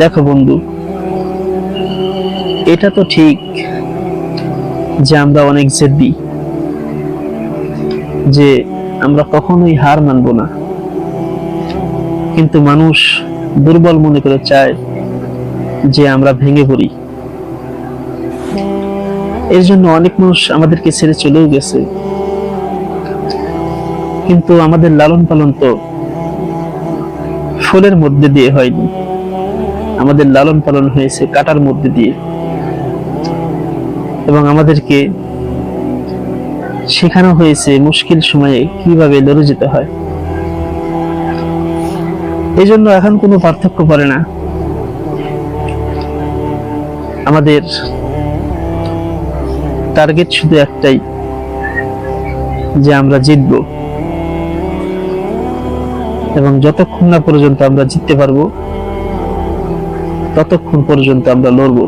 দেখো বন্ধু, এটা তো ঠিক যে আমরা অনেক জেদ্দি, যে আমরা কখনোই হার মানব না। কিন্তু মানুষ দুর্বল মনে করে চায় যে আমরা ভেঙে পড়ি। এর জন্য অনেক মানুষ আমাদেরকে ছেড়ে চলেও গেছে। কিন্তু আমাদের লালন পালন তো ফুলের মধ্যে দিয়ে হয়নি। আমাদের লালন পালন হয়েছে কাটার মধ্যে দিয়ে। এবং আমাদেরকে শেখানো হয়েছে মুশকিল সময়ে কীভাবে লড়ে যেতে হয়। এই জন্য এখন কোনো পার্থক্য করে না। আমাদের টার্গেট শুধু একটাই, যে আমরা জিতব। এবং যতক্ষণ না পর্যন্ত আমরা জিততে পারব ততক্ষণ পর্যন্ত আমরা লড়বো।